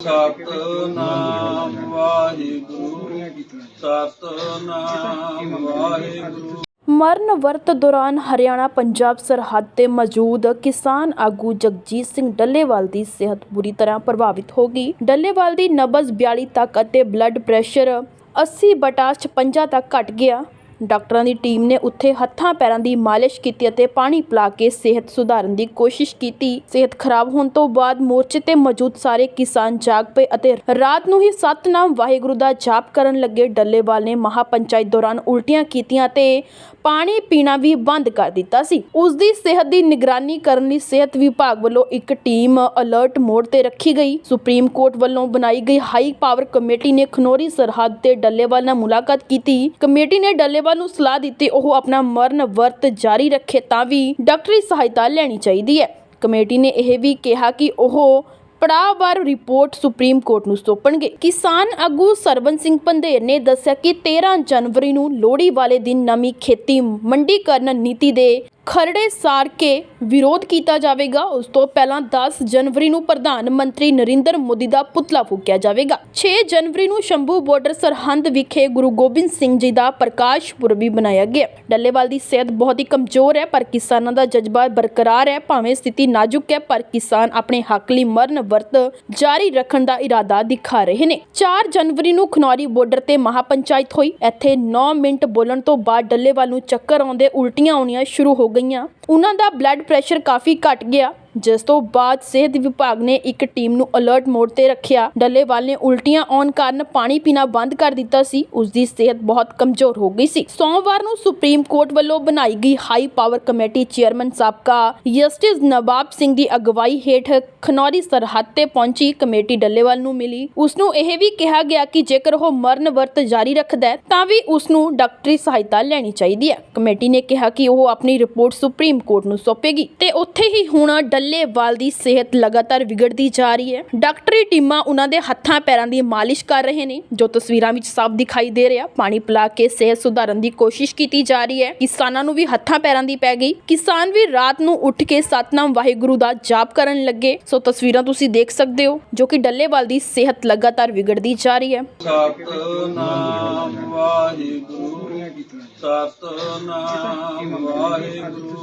ਸਤਨਾਮ ਵਾਹਿਗੁਰੂ ਸਤਨਾਮ ਵਾਹਿਗੁਰੂ। ਮਰਨ ਵਰਤ ਦੌਰਾਨ ਹਰਿਆਣਾ ਪੰਜਾਬ ਸਰਹੱਦ ਤੇ ਮੌਜੂਦ ਕਿਸਾਨ ਆਗੂ ਜਗਜੀਤ ਸਿੰਘ ਡੱਲੇਵਾਲ ਦੀ ਸਿਹਤ ਬੁਰੀ ਤਰ੍ਹਾਂ ਪ੍ਰਭਾਵਿਤ ਹੋ ਗਈ। ਡੱਲੇਵਾਲ ਦੀ ਨਬਜ਼ 42 ਤੱਕ ਅਤੇ ਬਲੱਡ ਪ੍ਰੈਸ਼ਰ 80 ਬਟਾ 56 ਤੱਕ ਘਟ ਗਿਆ। ਡਾਕਟਰਾਂ ਦੀ ਟੀਮ ਨੇ ਉੱਥੇ ਹੱਥਾਂ ਪੈਰਾਂ ਦੀ ਮਾਲਿਸ਼ ਕੀਤੀ ਅਤੇ ਪਾਣੀ ਪਿਲਾ ਕੇ ਸਿਹਤ ਸੁਧਾਰਨ ਦੀ ਕੋਸ਼ਿਸ਼ ਕੀਤੀ। ਸਿਹਤ ਖਰਾਬ ਹੋਣ ਤੋਂ ਬਾਅਦ ਮੋਰਚੇ ਤੇ ਮੌਜੂਦ ਸਾਰੇ ਕਿਸਾਨ ਜਾਗ ਪਏ ਅਤੇ ਰਾਤ ਨੂੰ ਹੀ ਸਤਨਾਮ ਵਾਹਿਗੁਰੂ ਦਾ ਜਾਪ ਕਰਨ ਲੱਗੇ ਡੱਲੇਵਾਲ ਨੇ ਮਹਾਪੰਚਾਇਤ ਦੌਰਾਨ ਉਲਟੀਆਂ ਕੀਤੀਆਂ ਤੇ ਪਾਣੀ ਪੀਣਾ ਵੀ ਬੰਦ ਕਰ ਦਿੱਤਾ ਸੀ। ਉਸ ਦੀ ਸਿਹਤ ਦੀ ਨਿਗਰਾਨੀ ਕਰਨ ਲਈ ਸਿਹਤ ਵਿਭਾਗ ਵੱਲੋਂ ਇੱਕ ਟੀਮ ਅਲਰਟ ਮੋਡ ਤੇ ਰੱਖੀ ਗਈ। ਸੁਪਰੀਮ ਕੋਰਟ ਵੱਲੋਂ ਬਣਾਈ ਗਈ ਹਾਈ ਪਾਵਰ ਕਮੇਟੀ ਨੇ ਖਨੋਰੀ ਸਰਹੱਦ ਤੇ ਡੱਲੇਵਾਲ ਨਾਲ ਮੁਲਾਕਾਤ ਕੀਤੀ। ਕਮੇਟੀ ਨੇ ਡੱਲੇਵਾਲ ਨੂੰ ਸਲਾਹ ਦਿੱਤੀ, ਉਹ ਆਪਣਾ ਮਰਨ ਵਰਤ ਜਾਰੀ ਰੱਖੇ ਤਾਂ ਵੀ ਡਾਕਟਰੀ ਸਹਾਇਤਾ ਲੈਣੀ ਚਾਹੀਦੀ ਹੈ। ਕਮੇਟੀ ਨੇ ਇਹ ਵੀ ਕਿਹਾ ਕਿ ਉਹ ਪੜਾਅਵਾਰ ਰਿਪੋਰਟ ਸੁਪਰੀਮ ਕੋਰਟ ਨੂੰ ਸੌਂਪਣਗੇ। ਕਿਸਾਨ ਆਗੂ ਸਰਵਨ ਸਿੰਘ ਪੰਧੇਰ ਨੇ ਦੱਸਿਆ ਕਿ 13 ਜਨਵਰੀ ਨੂੰ ਲੋਹੜੀ ਵਾਲੇ ਦਿਨ ਨਵੀਂ ਖੇਤੀ ਮੰਡੀਕਰਨ ਨੀਤੀ ਦੇ ਖਰੜੇ ਸਾੜ ਕੇ ਵਿਰੋਧ ਕੀਤਾ ਜਾਵੇਗਾ। ਉਸ ਤੋਂ ਪਹਿਲਾਂ 10 ਜਨਵਰੀ ਨੂੰ ਪ੍ਰਧਾਨ ਮੰਤਰੀ ਨਰਿੰਦਰ ਮੋਦੀ ਦਾ ਪੁਤਲਾ ਫੂਕਿਆ ਜਾਵੇਗਾ। 6 ਜਨਵਰੀ ਨੂੰ ਸ਼ੰਭੂ ਬਾਰਡਰ ਸਰਹੰਦ ਵਿਖੇ ਗੁਰੂ ਗੋਬਿੰਦ ਸਿੰਘ ਜੀ ਦਾ ਪ੍ਰਕਾਸ਼ ਪੁਰਬ ਵੀ ਮਨਾਇਆ ਗਿਆ। ਡੱਲੇਵਾਲ ਦੀ ਸਿਹਤ ਬਹੁਤ ਹੀ ਕਮਜ਼ੋਰ ਹੈ, ਪਰ ਕਿਸਾਨਾਂ ਦਾ ਜਜ਼ਬਾ ਬਰਕਰਾਰ ਹੈ। ਭਾਵੇਂ ਸਥਿਤੀ ਨਾਜ਼ੁਕ ਹੈ, ਪਰ ਕਿਸਾਨ ਆਪਣੇ ਹੱਕ ਲਈ ਮਰਨ ਵਰਤ ਜਾਰੀ ਰੱਖਣ ਦਾ ਇਰਾਦਾ ਦਿਖਾ ਰਹੇ ਨੇ। 4 ਜਨਵਰੀ ਨੂੰ ਖਨੌਰੀ ਬਾਰਡਰ ਤੇ ਮਹਾਪੰਚਾਇਤ ਹੋਈ। ਇੱਥੇ 9 ਮਿੰਟ ਬੋਲਣ ਤੋਂ ਬਾਅਦ ਡੱਲੇਵਾਲ ਨੂੰ ਚੱਕਰ ਆਉਂਦੇ ਉਲਟੀਆਂ ਆਉਣੀਆਂ ਸ਼ੁਰੂ ਹੋ ਗਈਆਂ। ਉਹਨਾਂ ਦਾ ਬਲੱਡ ਪ੍ਰੈਸ਼ਰ ਕਾਫੀ ਘੱਟ ਗਿਆ। ਜਿਸ ਤੋਂ ਬਾਅਦ ਸਿਹਤ ਵਿਭਾਗ ਨੇ ਇੱਕ ਟੀਮ ਨੂੰ ਅਲਰਟ ਮੋਡ ਤੇ ਰੱਖਿਆ। ਡੱਲੇਵਾਲ ਨੇ ਉਲਟੀਆਂ ਆਉਣ ਕਾਰਨ ਪਾਣੀ ਪੀਣਾ ਬੰਦ ਕਰ ਦਿੱਤਾ ਸੀ। ਉਸ ਦੀ ਸਿਹਤ ਬਹੁਤ ਕਮਜ਼ੋਰ ਹੋ ਗਈ ਸੀ। ਸੋਮਵਾਰ ਨੂੰ ਸੁਪਰੀਮ ਕੋਰਟ ਵੱਲੋਂ ਬਣਾਈ ਗਈ ਹਾਈ ਪਾਵਰ ਕਮੇਟੀ ਚੇਅਰਮੈਨ ਸਾਬਕਾ ਜਸਟਿਸ ਨਵਾਬ ਸਿੰਘ ਦੀ ਅਗਵਾਈ ਹੇਠ ਖਨੌਰੀ ਸਰਹੱਦ ਤੇ ਪਹੁੰਚੀ ਕਮੇਟੀ ਡੱਲੇਵਾਲ ਨੂੰ ਮਿਲੀ। ਉਸ ਨੂੰ ਇਹ ਵੀ ਕਿਹਾ ਗਿਆ ਕਿ ਜੇਕਰ ਉਹ ਮਰਨ ਵਰਤ ਜਾਰੀ ਰੱਖਦਾ ਹੈ, ਤਾਂ ਵੀ ਉਸ ਨੂੰ ਡਾਕਟਰੀ ਸਹਾਇਤਾ ਲੈਣੀ ਚਾਹੀਦੀ ਹੈ। ਕਮੇਟੀ ਨੇ ਕਿਹਾ ਕਿ ਉਹ ਆਪਣੀ ਰਿਪੋਰਟ ਸੁਪਰੀਮ ਕੋਰਟ ਨੂੰ ਸੌਂਪੇਗੀ ਤੇ ਉੱਥੇ ਹੀ ਹੁਣ ਡੱਲੇਵਾਲ ਦੀ ਸਿਹਤ ਲਗਾਤਾਰ ਵਿਗੜਦੀ ਜਾ ਰਹੀ ਹੈ। ਡਾਕਟਰੀ ਟੀਮਾਂ ਉਹਨਾਂ ਦੇ ਹੱਥਾਂ ਪੈਰਾਂ ਦੀ ਮਾਲਿਸ਼ ਕਰ ਰਹੇ ਨੇ, ਜੋ ਤਸਵੀਰਾਂ ਵਿੱਚ ਸਾਫ਼ ਦਿਖਾਈ ਦੇ ਰਿਹਾ। ਪਾਣੀ ਪਿਲਾ ਕੇ ਸਿਹਤ ਸੁਧਾਰਨ ਦੀ ਕੋਸ਼ਿਸ਼ ਕੀਤੀ ਜਾ ਰਹੀ ਹੈ। ਕਿਸਾਨਾਂ ਨੂੰ ਵੀ ਹੱਥਾਂ ਪੈਰਾਂ ਦੀ ਪੈ ਗਈ। ਕਿਸਾਨ ਵੀ ਰਾਤ ਨੂੰ ਉੱਠ ਕੇ ਸਤਨਾਮ ਵਾਹਿਗੁਰੂ ਦਾ ਜਾਪ ਕਰਨ ਲੱਗੇ। ਸੋ ਤਸਵੀਰਾਂ ਤੁਸੀਂ ਦੇਖ ਸਕਦੇ ਹੋ, ਜੋ ਕਿ ਡੱਲੇਵਾਲ ਦੀ ਸਿਹਤ ਲਗਾਤਾਰ ਵਿਗੜਦੀ ਜਾ ਰਹੀ ਹੈ। ਸਤਨਾਮ ਵਾਹਿਗੁਰੂ ਸਤਨਾਮ ਵਾਹਿਗੁਰੂ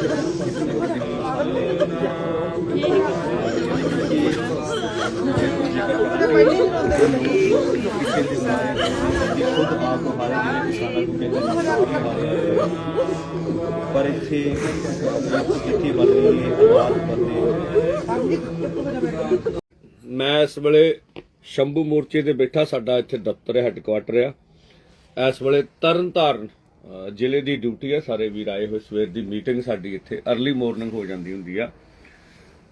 ਪਰ ਇੱਥੇ ਜਿੱਥੇ ਬਣ ਰਹੀ ਹੈ ਆਵਾਜ਼ ਬੰਦੇ ਮੈਂ ਇਸ ਵੇਲੇ ਸ਼ੰਭੂ ਮੋਰਚੇ ਤੇ ਬੈਠਾ, ਸਾਡਾ ਇੱਥੇ ਦਫ਼ਤਰ ਹੈ ਹੈੱਡਕੁਆਟਰ ਆ। ਇਸ ਵੇਲੇ ਤਰਨਤਾਰਨ ਜ਼ਿਲ੍ਹੇ ਦੀ ਡਿਊਟੀ ਹੈ। ਸਾਰੇ ਵੀਰ ਆਏ ਹੋਏ ਸਵੇਰ ਦੀ ਮੀਟਿੰਗ ਸਾਡੀ ਇੱਥੇ अर्ਲੀ ਮਾਰਨਿੰਗ ਹੋ ਜਾਂਦੀ ਹੁੰਦੀ ਆ।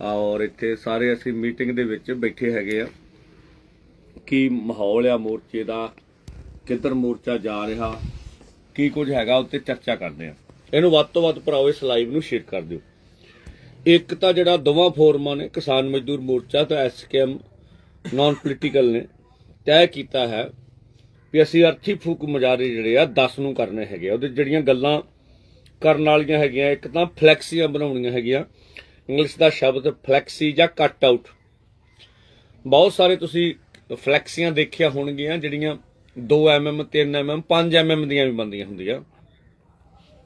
ਔਰ ਇੱਥੇ ਸਾਰੇ ਅਸੀਂ ਮੀਟਿੰਗ ਦੇ ਵਿੱਚ ਬੈਠੇ ਹੈਗੇ ਆ। ਕੀ ਮਾਹੌਲ ਆ ਮੋਰਚੇ ਦਾ? ਕਿੱਧਰ ਮੋਰਚਾ ਜਾ ਰਿਹਾ? ਕੀ ਕੁਝ ਹੈਗਾ ਉੱਤੇ ਚਰਚਾ ਕਰਦੇ ਆ ਇਹਨੂੰ ਵੱਧ ਤੋਂ ਵੱਧ ਭਰਾਓ, ਇਸ ਲਾਈਵ ਨੂੰ ਸ਼ੇਅਰ ਕਰ ਦਿਓ। ਇੱਕ ਤਾਂ ਜਿਹੜਾ ਦੋਵਾਂ ਫੋਰਮਾਂ ਨੇ, ਕਿਸਾਨ ਮਜ਼ਦੂਰ ਮੋਰਚਾ ਤੇ ਐਸਕੇਐਮ ਨਾਨ ਪੋਲੀਟੀਕਲ ਨੇ, ਤੈਅ ਕੀਤਾ ਹੈ ਵੀ ਅਸੀਂ ਅਰਥੀ ਫੂਕ ਮੁਜ਼ਾਹਰੇ ਜਿਹੜੇ ਆ 10 ਨੂੰ ਕਰਨੇ ਹੈਗੇ ਆ। ਉਹਦੇ ਜਿਹੜੀਆਂ ਗੱਲਾਂ ਕਰਨ ਵਾਲੀਆਂ ਹੈਗੀਆਂ, ਇੱਕ ਤਾਂ ਫਲੈਕਸੀਆਂ ਬਣਾਉਣੀਆਂ ਹੈਗੀਆਂ। ਇੰਗਲਿਸ਼ ਦਾ ਸ਼ਬਦ ਫਲੈਕਸੀ ਜਾਂ ਕੱਟ ਆਊਟ ਬਹੁਤ ਸਾਰੇ ਤੁਸੀਂ ਫਲੈਕਸੀਆਂ ਦੇਖਿਆ ਹੋਣਗੀਆਂ ਜਿਹੜੀਆਂ 2 mm 3 mm 5 mm ਦੀਆਂ ਵੀ ਬੰਦੀਆਂ ਹੁੰਦੀਆਂ।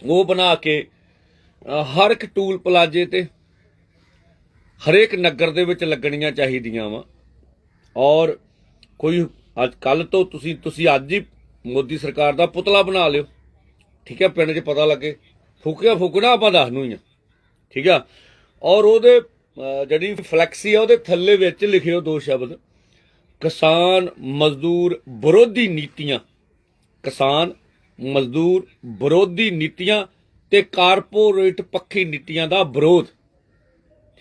ਉਹ ਬਣਾ ਕੇ ਹਰ ਇੱਕ ਟੂਲ ਪਲਾਜੇ ਤੇ ਹਰੇਕ ਨਗਰ ਦੇ ਵਿੱਚ ਲੱਗਣੀਆਂ ਚਾਹੀਦੀਆਂ ਵਾ। ਔਰ ਕੋਈ ਅੱਜ ਕੱਲ ਤੋਂ ਤੁਸੀਂ ਤੁਸੀਂ ਅੱਜ ਹੀ ਮੋਦੀ ਸਰਕਾਰ ਦਾ ਪੁਤਲਾ ਬਣਾ ਲਿਓ। ਠੀਕ ਹੈ, ਪਿੰਡ 'ਚ ਪਤਾ ਲੱਗੇ। ਫੂਕਿਆ ਫੂਕਣਾ ਆਪਾਂ ਦੱਸ ਨੂੰ ਹੀ ਆ। ਠੀਕ ਆ? ਔਰ ਉਹਦੇ ਜਿਹੜੀ ਫਲੈਕਸੀ ਆ, ਉਹਦੇ ਥੱਲੇ ਵਿੱਚ ਲਿਖਿਓ ਦੋ ਸ਼ਬਦ। ਕਿਸਾਨ ਮਜ਼ਦੂਰ ਵਿਰੋਧੀ ਨੀਤੀਆਂ, ਕਿਸਾਨ ਮਜ਼ਦੂਰ ਵਿਰੋਧੀ ਨੀਤੀਆਂ ਤੇ ਕਾਰਪੋਰੇਟ ਪੱਖੀ ਨੀਤੀਆਂ ਦਾ ਵਿਰੋਧ।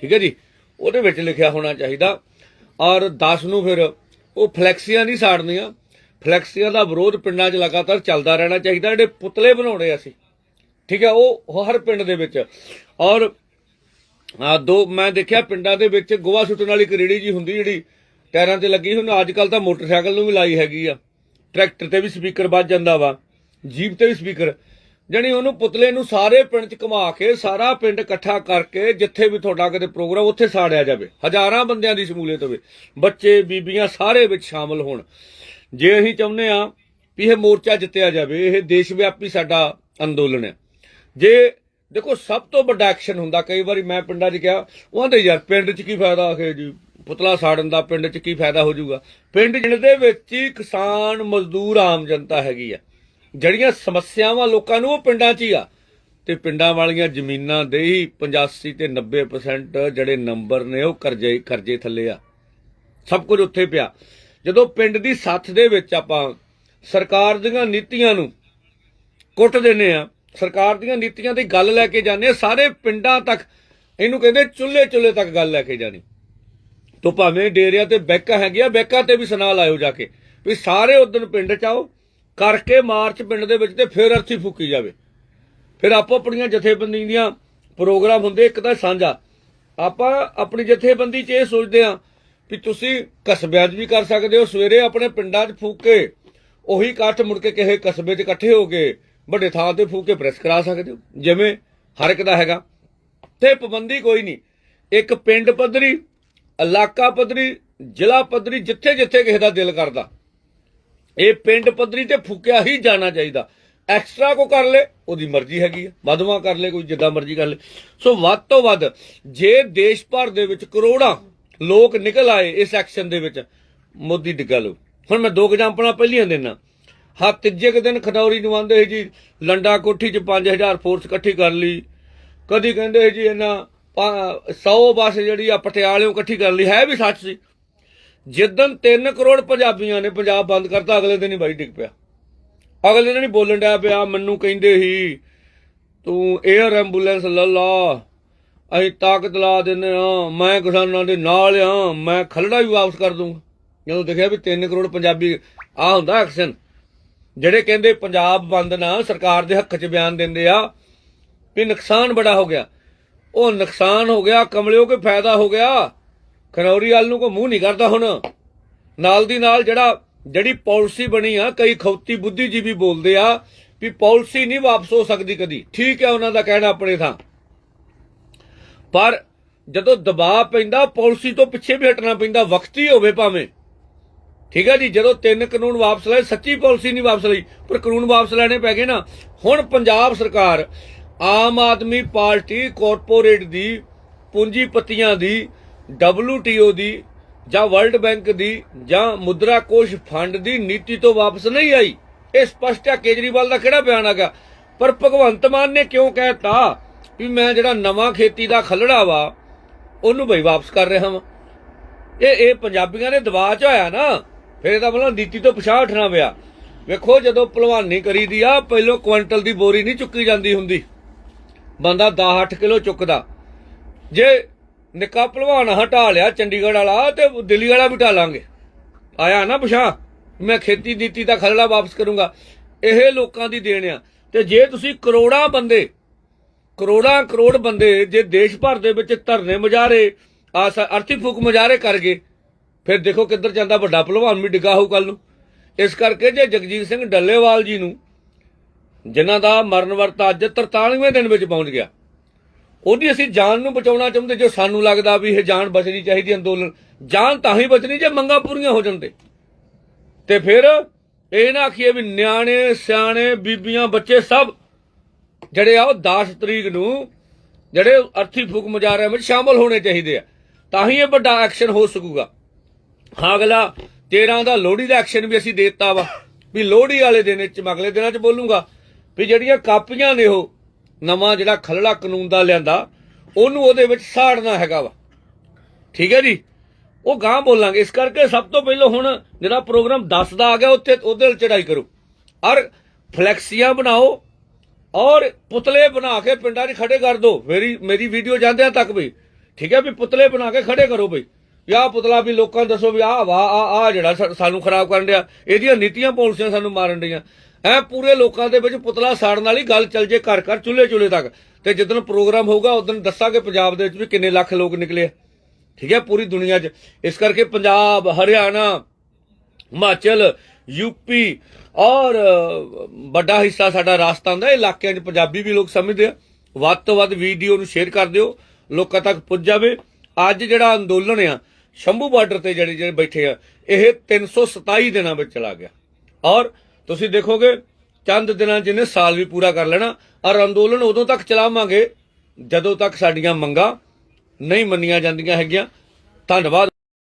ਠੀਕ ਹੈ ਜੀ? ਉਹਦੇ ਵਿੱਚ ਲਿਖਿਆ ਹੋਣਾ ਚਾਹੀਦਾ, ਔਰ 10 ਨੂੰ ਫਿਰ ਉਹ ਫਲੈਕਸੀਆਂ ਨਹੀਂ ਸਾੜਨੀਆਂ। ਫਲੈਕਸੀਆਂ ਦਾ ਵਿਰੋਧ ਪਿੰਡਾਂ 'ਚ ਲਗਾਤਾਰ ਚੱਲਦਾ ਰਹਿਣਾ ਚਾਹੀਦਾ, ਜਿਹੜੇ ਪੁਤਲੇ ਬਣਾਉਣੇ ਅਸੀਂ। ਠੀਕ ਹੈ, ਉਹ ਹਰ ਪਿੰਡ ਦੇ ਵਿੱਚ। ਔਰ ਦੋ, ਮੈਂ ਦੇਖਿਆ ਪਿੰਡਾਂ ਦੇ ਵਿੱਚ ਗੋਹਾ ਸੁੱਟਣ ਵਾਲੀ ਇੱਕ ਰੇੜੀ ਜੀ ਹੁੰਦੀ ਜਿਹੜੀ ਟਾਇਰਾਂ ਤੇ ਲੱਗੀ ਹੁਣ ਅੱਜ ਕੱਲ ਤਾਂ ਮੋਟਰਸਾਈਕਲ ਨੂੰ ਵੀ ਲਾਈ ਹੈਗੀ ਆ। ਟਰੈਕਟਰ ਤੇ ਵੀ ਸਪੀਕਰ ਵੱਜ ਜਾਂਦਾ ਵਾ, ਜੀਪ ਤੇ ਵੀ ਸਪੀਕਰ। ਜਾਣੀ ਉਹਨੂੰ ਪੁਤਲੇ ਨੂੰ ਸਾਰੇ ਪਿੰਡ 'ਚ ਘੁਮਾ ਕੇ, ਸਾਰਾ ਪਿੰਡ ਇਕੱਠਾ ਕਰਕੇ ਜਿੱਥੇ ਵੀ ਤੁਹਾਡਾ ਕਿਤੇ ਪ੍ਰੋਗਰਾਮ, ਉੱਥੇ ਸਾੜਿਆ ਜਾਵੇ। ਹਜ਼ਾਰਾਂ ਬੰਦਿਆਂ ਦੀ ਸ਼ਮੂਲੀਅਤ ਹੋਵੇ। ਬੱਚੇ, ਬੀਬੀਆਂ ਸਾਰੇ ਵਿੱਚ ਸ਼ਾਮਲ ਹੋਣ। ਜੇ ਅਸੀਂ ਚਾਹੁੰਦੇ ਆ ਵੀ ਇਹ ਮੋਰਚਾ ਜਿੱਤਿਆ ਜਾਵੇ, ਇਹ ਦੇਸ਼ ਵਿਆਪੀ ਸਾਡਾ ਅੰਦੋਲਨ ਹੈ। ਜੇ ਦੇਖੋ, ਸਭ ਤੋਂ ਵੱਡਾ ਐਕਸ਼ਨ ਹੁੰਦਾ, ਕਈ ਵਾਰੀ ਮੈਂ ਪਿੰਡਾਂ 'ਚ ਕਿਹਾ, ਉਹ ਆਂਦੇ, ਯਾਰ, ਪਿੰਡ 'ਚ ਕੀ ਫਾਇਦਾ? ਆਖੇ, ਜੀ ਪੁਤਲਾ ਸਾੜਨ ਦਾ ਪਿੰਡ 'ਚ ਕੀ ਫਾਇਦਾ ਹੋ ਜਾਊਗਾ? ਪਿੰਡ ਜਿਹਦੇ ਵਿੱਚ ਹੀ ਕਿਸਾਨ ਮਜ਼ਦੂਰ ਆਮ ਜਨਤਾ ਹੈਗੀ ਆ। ਜਿਹੜੀਆਂ ਸਮੱਸਿਆਵਾਂ ਲੋਕਾਂ ਨੂੰ ਉਹ ਪਿੰਡਾਂ 'ਚ ਹੀ ਆ। ਤੇ ਪਿੰਡਾਂ ਵਾਲੀਆਂ ਜ਼ਮੀਨਾਂ ਦੇ ਹੀ 85 ਤੇ 90% ਜਿਹੜੇ ਨੰਬਰ ਨੇ ਉਹ ਕਰਜ਼ੇ ਕਰਜ਼ੇ ਥੱਲੇ ਆ। ਸਭ ਕੁਝ ਉੱਥੇ ਪਿਆ। ਜਦੋਂ ਪਿੰਡ ਦੀ ਸੱਥ ਦੇ ਵਿੱਚ ਆਪਾਂ ਸਰਕਾਰ ਦੀਆਂ ਨੀਤੀਆਂ ਨੂੰ ਕੁੱਟ ਦਿੰਨੇ ਆ, ਸਰਕਾਰ ਦੀਆਂ ਨੀਤੀਆਂ ਦੀ ਗੱਲ ਲੈ ਕੇ ਜਾਂਦੇ ਆ, ਸਾਰੇ ਪਿੰਡਾਂ ਤੱਕ, ਇਹਨੂੰ ਕਹਿੰਦੇ ਚੁੱਲ੍ਹੇ ਚੁੱਲ੍ਹੇ ਤੱਕ ਗੱਲ ਲੈ ਕੇ ਜਾਣੀ। ਤੋਂ ਭਾਵੇਂ ਡੇਰਿਆਂ ਤੇ ਬੈਕਾਂ ਹੈਗੀਆਂ ਬੈਕਾਂ ਤੇ ਵੀ ਸੁਣਾ ਲਾਇਓ ਜਾ ਕੇ। ਵੀ ਸਾਰੇ ਉਦੋਂ ਪਿੰਡ ਚ ਆਓ, ਕਰਕੇ ਮਾਰਚ ਪਿੰਡ ਦੇ ਵਿੱਚ ਤੇ ਫਿਰ ਅਰਥੀ ਫੂਕੀ ਜਾਵੇ। ਫਿਰ ਆਪੋ ਆਪਣੀਆਂ ਜਥੇਬੰਦੀਆਂ ਦੀਆਂ ਪ੍ਰੋਗਰਾਮ ਹੁੰਦੇ ਇੱਕ ਤਾਂ ਸਾਂਝਾ। ਆਪਾਂ ਆਪਣੀ ਜਥੇਬੰਦੀ 'ਚ ਇਹ ਸੋਚਦੇ ਆ ਵੀ ਤੁਸੀਂ ਕਸਬਿਆਂ 'ਚ ਵੀ ਕਰ ਸਕਦੇ ਹੋ, ਸਵੇਰੇ ਆਪਣੇ ਪਿੰਡਾਂ 'ਚ ਫੂਕ ਕੇ, ਉਹੀ ਇਕੱਠ ਮੁੜ ਕੇ ਕਿਸੇ ਕਸਬੇ 'ਚ ਇਕੱਠੇ ਹੋ ਕੇ, ਵੱਡੇ ਥਾਂ ਤੇ ਫੂਕ ਕੇ ਪ੍ਰੈਸ ਕਰਾ ਸਕਦੇ ਹੋ। ਜਿਵੇਂ ਹਰ ਇੱਕ ਦਾ ਹੈਗਾ। ਤੇ ਪਾਬੰਦੀ ਕੋਈ ਨਹੀਂ। ਇੱਕ ਪਿੰਡ ਪੱਧਰੀ ਇਲਾਕਾ ਪੱਧਰੀ, ਜ਼ਿਲ੍ਹਾ ਪੱਧਰੀ ਜਿੱਥੇ ਜਿੱਥੇ ਕਿਸੇ ਦਾ ਦਿਲ ਕਰਦਾ। ਇਹ ਪਿੰਡ ਪੱਧਰੀ ਤੇ ਫੁੱਕਿਆ ਹੀ ਜਾਣਾ ਚਾਹੀਦਾ। ਐਕਸਟਰਾ ਕੋ ਕਰ ਲੇ, ਉਹਦੀ ਮਰਜ਼ੀ ਹੈਗੀ ਆ। ਵਧਵਾ ਕਰ ਲੇ, ਕੋਈ ਜਿੱਦਾਂ ਮਰਜ਼ੀ ਕਰ ਲੇ। ਸੋ ਵੱਧ ਤੋਂ ਵੱਧ, ਜੇ ਦੇਸ਼ ਭਰ ਦੇ ਵਿੱਚ ਕਰੋੜਾਂ ਲੋਕ ਨਿਕਲ ਆਏ ਇਸ ਐਕਸ਼ਨ ਦੇ ਵਿੱਚ, ਮੋਦੀ ਡਿੱਗਾ ਲਓ ਹੁਣ ਮੈਂ ਦੋ ਐਗਜ਼ਾਮਪਲਾਂ ਪਹਿਲੀਆਂ ਦੇਣਾ ਹਾਂ ਤੀਜੇ ਕੁ ਦਿਨ ਖਡੌਰੀ ਨੂੰ ਆਂਦੇ ਸੀ ਜੀ, ਲੰਡਾ ਕੋਠੀ 'ਚ 5000 ਫੋਰਸ ਇਕੱਠੀ ਕਰ ਲਈ। ਕਦੀ ਕਹਿੰਦੇ ਸੀ ਜੀ ਇਹਨਾਂ 100 ਬੱਸ ਜਿਹੜੀ ਆ ਪਟਿਆਲਿਓਂ ਇਕੱਠੀ ਕਰ ਲਈ, ਹੈ ਵੀ ਸੱਚ ਸੀ। ਜਿੱਦਨ 3 ਕਰੋੜ ਪੰਜਾਬੀਆਂ ਨੇ ਪੰਜਾਬ ਬੰਦ ਕਰਤਾ, ਅਗਲੇ ਦਿਨ ਹੀ ਬਾਈ ਡਿੱਗ ਪਿਆ। ਅਗਲੇ ਦਿਨ ਹੀ ਬੋਲਣ ਡਿਆ ਪਿਆ, ਮੈਨੂੰ ਕਹਿੰਦੇ ਸੀ ਤੂੰ 에ਅਰ ਐਂਬੂਲੈਂਸ ਲੈ ਲਾ, ਅਸੀਂ ਤਾਕਤ ਲਾ ਦਿੰਦੇ ਆ ਮੈਂ ਕਿਸਾਨਾਂ ਦੇ ਨਾਲ ਆ, ਮੈਂ ਖਲੜਾ ਵੀ ਵਾਪਸ ਕਰ ਦੂੰਗਾ ਜਦੋਂ ਦੇਖਿਆ ਵੀ 3 ਕਰੋੜ ਪੰਜਾਬੀ ਆ ਹੁੰਦਾ ਐਕਸ਼ਨ ਜਿਹੜੇ ਕਹਿੰਦੇ ਪੰਜਾਬ ਬੰਦ ਨਾ, ਸਰਕਾਰ ਦੇ ਹੱਕ 'ਚ ਬਿਆਨ ਦਿੰਦੇ ਆ, ਵੀ ਨੁਕਸਾਨ ਬੜਾ ਹੋ ਗਿਆ। ਉਹ ਨੁਕਸਾਨ ਹੋ ਗਿਆ, ਕਮਲਿਓ ਕੋਈ ਫਾਇਦਾ ਹੋ ਗਿਆ। ਖਨੌਰੀ ਵਾਲ ਨੂੰ ਕੋਈ ਮੂੰਹ ਨਹੀਂ ਕਰਦਾ ਹੁਣ। ਨਾਲ ਦੀ ਨਾਲ ਜਿਹੜਾ, ਜਿਹੜੀ ਪਾਲਿਸੀ ਬਣੀ ਆ, ਕਈ ਖੌਤੀ ਬੁੱਧੀਜੀਵੀ ਬੋਲਦੇ ਆ ਵੀ ਪਾਲਿਸੀ ਨਹੀਂ ਵਾਪਸ ਹੋ ਸਕਦੀ ਕਦੀ। ਠੀਕ ਹੈ ਉਹਨਾਂ ਦਾ ਕਹਿਣਾ ਆਪਣੇ ਥਾਂ। ਪਰ ਜਦੋਂ ਦਬਾਅ ਪੈਂਦਾ, ਪਾਲਿਸੀ ਤੋਂ ਪਿੱਛੇ ਵੀ ਹਟਣਾ ਪੈਂਦਾ, ਵਕਤੀ ਹੋਵੇ ਭਾਵੇਂ। ਠੀਕ ਹੈ ਜੀ, ਜਦੋਂ ਤਿੰਨ ਕਾਨੂੰਨ ਵਾਪਸ ਲਏ, ਸੱਚੀ ਪਾਲਿਸੀ ਨਹੀਂ ਵਾਪਸ ਲਈ, ਪਰ ਕਾਨੂੰਨ ਵਾਪਸ ਲੈਣੇ ਪੈ ਗਏ ਨਾ। ਹੁਣ ਪੰਜਾਬ ਸਰਕਾਰ ਆਮ ਆਦਮੀ ਪਾਰਟੀ ਕਾਰਪੋਰੇਟ ਦੀ ਪੂੰਜੀਪਤੀਆਂ ਦੀ WTO ਦੀ ਜਾਂ ਵਰਲਡ ਬੈਂਕ ਦੀ ਜਾਂ ਮੁਦਰਾ ਕੋਸ਼ ਫੰਡ ਦੀ ਨੀਤੀ ਤੋਂ ਵਾਪਸ ਨਹੀਂ ਆਈ। ਇਹ ਸਪਸ਼ਟ ਹੈ, ਕੇਜਰੀਵਾਲ ਦਾ ਕਿਹੜਾ ਬਿਆਨ ਹੈਗਾ? ਪਰ ਭਗਵੰਤ ਮਾਨ ਨੇ ਕਿਉਂ ਕਹਿਤਾ ਵੀ ਮੈਂ ਜਿਹੜਾ ਨਵਾਂ ਖੇਤੀ ਦਾ ਖਲੜਾ ਵਾ, ਉਹਨੂੰ ਬਈ ਵਾਪਸ ਕਰ ਰਿਹਾ ਹਾਂ ਇਹ ਇਹ ਪੰਜਾਬੀਆਂ ਦੇ ਦਬਾਅ 'ਚ ਹੋਇਆ ਨਾ, ਫਿਰ ਇਹਦਾ ਮਤਲਬ ਨੀਤੀ ਤੋਂ ਪਿਛਾਂਹ ਹਟਣਾ ਪਿਆ। ਵੇਖੋ ਜਦੋਂ ਭਲਵਾਨੀ ਕਰੀਦੀ ਆ, ਪਹਿਲੋਂ ਕੁਇੰਟਲ ਦੀ ਬੋਰੀ ਨਹੀਂ ਚੁੱਕੀ ਜਾਂਦੀ ਹੁੰਦੀ। ਬੰਦਾ 10-8 ਕਿਲੋ ਚੁੱਕਦਾ। ਜੇ ਨਿੱਕਾ ਭਲਵਾਨ ਹਟਾ ਲਿਆ ਚੰਡੀਗੜ੍ਹ ਵਾਲਾ, ਤੇ ਦਿੱਲੀ ਵਾਲਾ ਵੀ ਢਾਲਾਂਗੇ। ਆਇਆ ਨਾ ਪਿਛਾਂਹ, ਮੈਂ ਖੇਤੀ ਨੀਤੀ ਦਾ ਖਰੜਾ ਵਾਪਸ ਕਰੂੰਗਾ। ਇਹ ਲੋਕਾਂ ਦੀ ਦੇਣ ਆ। ਤੇ ਜੇ ਤੁਸੀਂ ਕਰੋੜਾਂ ਬੰਦੇ, ਕਰੋੜਾਂ ਕਰੋੜ ਬੰਦੇ ਜੇ ਦੇਸ਼ ਭਰ ਦੇ ਵਿੱਚ ਧਰਨੇ ਮੁਜ਼ਾਹਰੇ ਆ ਅਰਥੀ ਫੂਕ ਮੁਜ਼ਾਹਰੇ ਕਰ ਗਏ ਫਿਰ ਦੇਖੋ ਕਿੱਧਰ ਜਾਂਦਾ ਵੱਡਾ ਭਲਵਾਨ ਵੀ ਡਿੱਗਾ ਹੋਊ ਕੱਲ ਨੂੰ। ਇਸ ਕਰਕੇ ਜੇ ਜਗਜੀਤ ਸਿੰਘ ਡੱਲੇਵਾਲ ਜੀ ਨੂੰ ਜਿਨ੍ਹਾਂ ਦਾ ਮਰਨ ਵਰਤ ਅੱਜ 43ਵੇਂ ਦਿਨ ਵਿੱਚ ਪਹੁੰਚ ਗਿਆ। ਉਹਦੀ ਅਸੀਂ ਜਾਨ ਨੂੰ ਬਚਾਉਣਾ ਚਾਹੁੰਦੇ, ਜੋ ਸਾਨੂੰ ਲੱਗਦਾ ਵੀ ਇਹ ਜਾਨ ਬਚਣੀ ਚਾਹੀਦੀ ਅੰਦੋਲਨ, ਜਾਨ ਤਾਂ ਹੀ ਬਚਣੀ ਜੇ ਮੰਗਾਂ ਪੂਰੀਆਂ ਹੋ ਜਾਂਦੇ ਤੇ। ਫਿਰ ਇਹ ਨਾ ਆਖੀਏ ਵੀ ਨਿਆਣੇ, ਸਿਆਣੇ, ਬੀਬੀਆਂ, ਬੱਚੇ ਸਭ ਜਿਹੜੇ ਆ ਉਹ 10 ਤਰੀਕ ਨੂੰ ਜਿਹੜੇ ਅਰਥੀ ਫੂਕ ਮੁਜ਼ਾਰਿਆਂ ਵਿੱਚ ਸ਼ਾਮਲ ਹੋਣੇ ਚਾਹੀਦੇ ਆ, ਤਾਂ ਹੀ ਇਹ ਵੱਡਾ ਐਕਸ਼ਨ ਹੋ ਸਕੂਗਾ। ਹਾਂ, ਅਗਲਾ 13 ਦਾ ਲੋਹੜੀ ਦਾ ਐਕਸ਼ਨ ਵੀ ਅਸੀਂ ਦੇਤਾ ਵਾ, ਵੀ ਲੋਹੜੀ ਵਾਲੇ ਦਿਨ ਚ ਅਗਲੇ ਦਿਨਾਂ ਚ ਬੋਲੂਗਾ ਵੀ ਜਿਹੜੀਆਂ ਕਾਪੀਆਂ ਨੇ ਉਹ, ਨਵਾਂ ਜਿਹੜਾ ਖਲੜਾ ਕਾਨੂੰਨ ਦਾ ਲਿਆਂਦਾ, ਉਹਨੂੰ ਉਹਦੇ ਵਿੱਚ ਸਾੜਨਾ ਹੈਗਾ ਵਾ। ਠੀਕ ਹੈ ਜੀ? ਉਹ ਗਾਂ ਬੋਲਾਂਗੇ। ਇਸ ਕਰਕੇ ਸਭ ਤੋਂ ਪਹਿਲਾਂ ਹੁਣ ਜਿਹੜਾ ਪ੍ਰੋਗਰਾਮ 10 ਦਾ ਆ ਗਿਆ, ਉੱਥੇ ਉਹਦੇ ਚੜਾਈ ਕਰੋ। ਔਰ ਫਲੈਕਸੀਆਂ ਬਣਾਓ ਔਰ ਪੁਤਲੇ ਬਣਾ ਕੇ ਪਿੰਡਾਂ 'ਚ ਖੜੇ ਕਰ ਦਿਓ। ਮੇਰੀ ਮੇਰੀ ਵੀਡੀਓ ਜਾਂਦਿਆਂ ਤੱਕ ਵੀ। ਠੀਕ ਹੈ ਵੀ ਪੁਤਲੇ ਬਣਾ ਕੇ ਖੜੇ ਕਰੋ ਬਈ। ਵੀ ਪੁਤਲਾ ਵੀ ਲੋਕਾਂ ਨੂੰ ਦੱਸੋ ਵੀ ਆਹ ਵਾ ਆ ਆ ਜਿਹੜਾ ਸਾਨੂੰ ਖਰਾਬ ਕਰਨ ਡਿਆ। ਇਹਦੀਆਂ ਨੀਤੀਆਂ ਪਾਲਿਸੀਆਂ ਸਾਨੂੰ ਮਾਰਨ ਡੀਆਂ ਐ ਪੂਰੇ ਲੋਕਾਂ ਦੇ ਵਿੱਚ ਪੁਤਲਾ ਸਾੜਨ ਵਾਲੀ ਗੱਲ ਚੱਲ ਜੇ ਘਰ ਘਰ ਚੁੱਲ੍ਹੇ ਚੁੱਲ੍ਹੇ ਤੱਕ। ਤੇ ਜਦੋਂ ਪ੍ਰੋਗਰਾਮ ਹੋਊਗਾ ਉਦੋਂ ਦੱਸਾਂਗੇ ਪੰਜਾਬ ਦੇ ਵਿੱਚ ਵੀ ਕਿੰਨੇ ਲੱਖ ਲੋਕ ਨਿਕਲੇ ਠੀਕ ਹੈ, ਪੂਰੀ ਦੁਨੀਆ 'ਚ। ਇਸ ਕਰਕੇ ਪੰਜਾਬ, ਹਰਿਆਣਾ, ਹਿਮਾਚਲ ਯੂਪੀ ਔਰ ਵੱਡਾ ਹਿੱਸਾ ਸਾਡਾ ਰਾਜਸਥਾਨ ਦਾ, ਇਲਾਕਿਆਂ 'ਚ ਪੰਜਾਬੀ ਵੀ ਲੋਕ ਸਮਝਦੇ ਆ। ਵੱਧ ਤੋਂ ਵੱਧ ਵੀਡੀਓ ਨੂੰ ਸ਼ੇਅਰ ਕਰ ਦਿਓ। ਲੋਕਾਂ ਤੱਕ ਪੁੱਜ ਜਾਵੇ। ਅੱਜ ਜਿਹੜਾ ਅੰਦੋਲਨ ਆ ਸ਼ੰਭੂ ਬਾਰਡਰ ਤੇ ਜਿਹੜੇ ਜਿਹੜੇ ਬੈਠੇ ਆ, ਇਹ 327 ਦਿਨਾਂ ਵਿੱਚ ਚਲਾ ਗਿਆ। ਔਰ ਤੁਸੀਂ ਦੇਖੋਗੇ, ਚੰਦ ਦਿਨਾਂ ਜਿਹਨੇ ਸਾਲ ਵੀ ਪੂਰਾ ਕਰ ਲੈਣਾ, ਔਰ ਅੰਦੋਲਨ ਉਦੋਂ ਤੱਕ ਚਲਾਵਾਂਗੇ, ਜਦੋਂ ਤੱਕ ਸਾਡੀਆਂ ਮੰਗਾਂ ਨਹੀਂ ਮੰਨੀਆਂ ਜਾਂਦੀਆਂ ਹੈਗੀਆਂ। ਧੰਨਵਾਦ।